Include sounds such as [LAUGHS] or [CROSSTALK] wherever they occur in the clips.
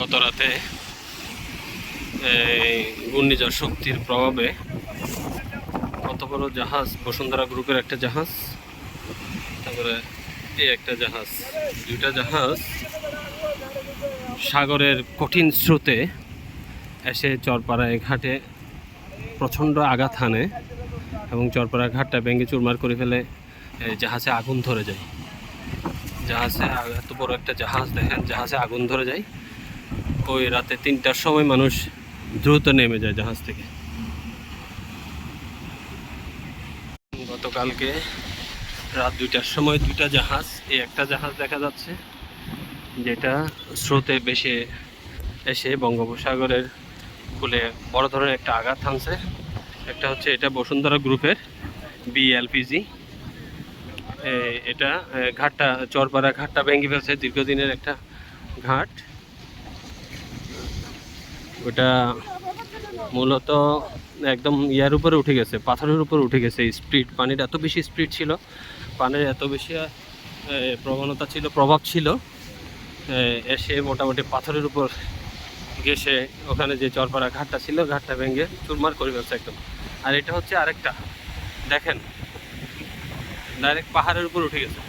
গত রাতে ঘূর্ণিঝড় শক্তির প্রভাবে কত বড় জাহাজ, বসুন্ধরা গ্রুপের একটা জাহাজ, তারপরে এই একটা জাহাজ, দুইটা জাহাজ সাগরের কঠিন স্রোতে এসে চরপাড়ায় ঘাটে প্রচণ্ড আঘাত হানে এবং চরপাড়া ঘাটটা ভেঙে চুরমার করে ফেলে জাহাজে আগুন ধরে যায়। জাহাজে এত বড় একটা জাহাজ দেখেন, জাহাজে আগুন ধরে যায়। ওই রাতে তিনটার সময় মানুষ দ্রুত নেমে যায় জাহাজ থেকে। গতকালকে রাত দুইটার সময় দুইটা জাহাজ, এই একটা জাহাজ দেখা যাচ্ছে, যেটা স্রোতে বেশি এসে বঙ্গোপসাগরের কুলে বড় ধরনের একটা আঘাত হানছে। একটা হচ্ছে এটা বসুন্ধরা গ্রুপের বিএলপিজি এটা ঘাটটা, চরপাড়া ঘাটটা ভেঙে ফেলছে, দীর্ঘদিনের একটা ঘাট। ওটা মূলত একদম ইয়ার উপরে উঠে গেছে, পাথরের উপরে উঠে গেছে স্পিড পানির এত বেশি স্পিড ছিল, পানির এত বেশি প্রবণতা ছিল, প্রভাব ছিল এসে মোটামুটি পাথরের উপর গেসে ওখানে যে চরপাড়া ঘাটটা ছিল, ঘাটটা ভেঙে চুরমার করে ফেলছে একদম। আর এটা হচ্ছে আরেকটা, দেখেন ডাইরেক্ট পাহাড়ের উপর উঠে গেছে।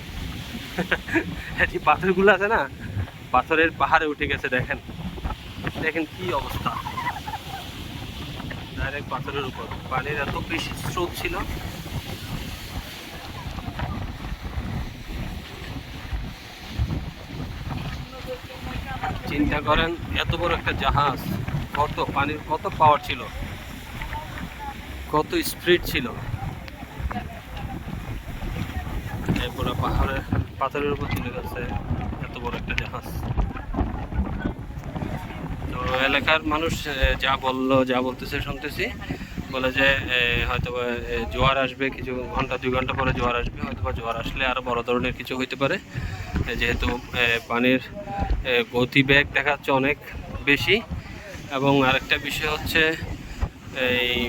[LAUGHS] এই পাথরগুলো আছে না, পাথরের পাহাড়ে উঠে গেছে, দেখেন। দেখেন কি অবস্থা। ডাইরেক্ট পাথরের উপর। পানির এত বেশি স্রোত ছিল। চিন্তা করেন, এত বড় একটা জাহাজ, কত পানির, কত পাওয়ার ছিল। কত স্পিড ছিল। এরপরে পাহাড়ে পাথরের উপর চলে গেছে এত বড় একটা জাহাজ। এলাকার মানুষ যা বলল, যা বলতেছে, শুনতেছি। বলে যে হয়তো জোয়ার আসবে, কিছু ঘণ্টা, দুই ঘণ্টা পরে জোয়ার আসবে হয়তো জোয়ার আসলে আরও বড় ধরনের কিছু হইতে পারে। যেহেতু পানির গতিবেগ দেখা যাচ্ছে অনেক বেশি। এবং আরেকটা বিষয় হচ্ছে, এই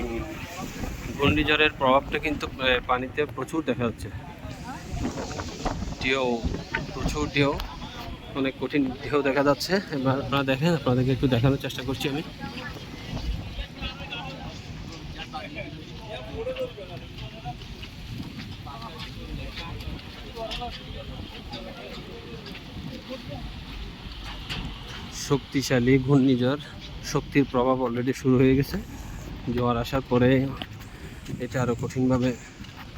ঘূর্ণিঝড়ের প্রভাবটা কিন্তু পানিতে প্রচুর দেখা যাচ্ছে। ঢেউ, প্রচুর ঢেউ। অনেক কঠিন ঢেউ দেখা যাচ্ছে। এবার আপনারা দেখেন, আপনাদেরকে একটু দেখানোর চেষ্টা করছি আমি। শক্তিশালী ঘূর্ণিঝড়, শক্তির প্রভাব অলরেডি শুরু হয়ে গেছে। জোয়ার আসার পরে এটা আরও কঠিনভাবে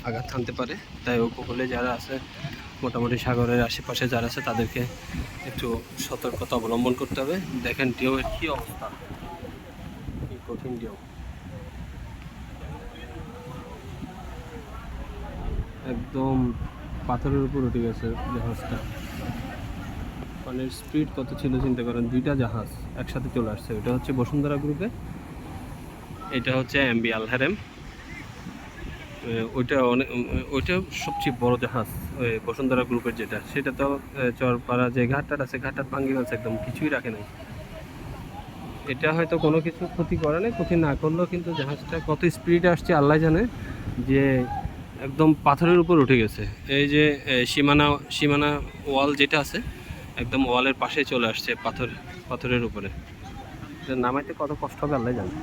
আঘাত থানতে পারে। তাই উপকূলে যারা আছে মোটামুটি সাগরের আশেপাশে যারা আছে তাদেরকে একটু সতর্কতা অবলম্বন করতে হবে। দেখেন ঢেউয়ের কী অবস্থা। কি কঠিন ঢেউ। একদম পাথরের উপর উঠে গেছে জাহাজটা। মানে স্পিড কত ছিল চিন্তা করেন দুইটা জাহাজ একসাথে চলে আসছে। এটা হচ্ছে বসুন্ধরা গ্রুপে এটা হচ্ছে এমবি আলহারেম। এ, ওইটা অনেক ওইটা সবচেয়ে বড় জাহাজ বসুন্ধরা গ্রুপের যেটা, সেটা তো চরপাড়া যে ঘাটটা আছে ঘাটটা ভাঙ্গি গেছে একদম, কিছুই রাখে নাই। এটা হয়তো কোনো কিছু ক্ষতি করে নাই, ক্ষতি না করলেও কিন্তু জাহাজটা কত স্পিডে আসছে আল্লাহ জানে, যে একদম পাথরের উপর উঠে গেছে। এই যে সীমানা সীমানা ওয়াল যেটা আছে, একদম ওয়ালের পাশে চলে আসছে পাথর, পাথরের উপরে। নামাইতে কত কষ্ট হবে আল্লাহ জানে।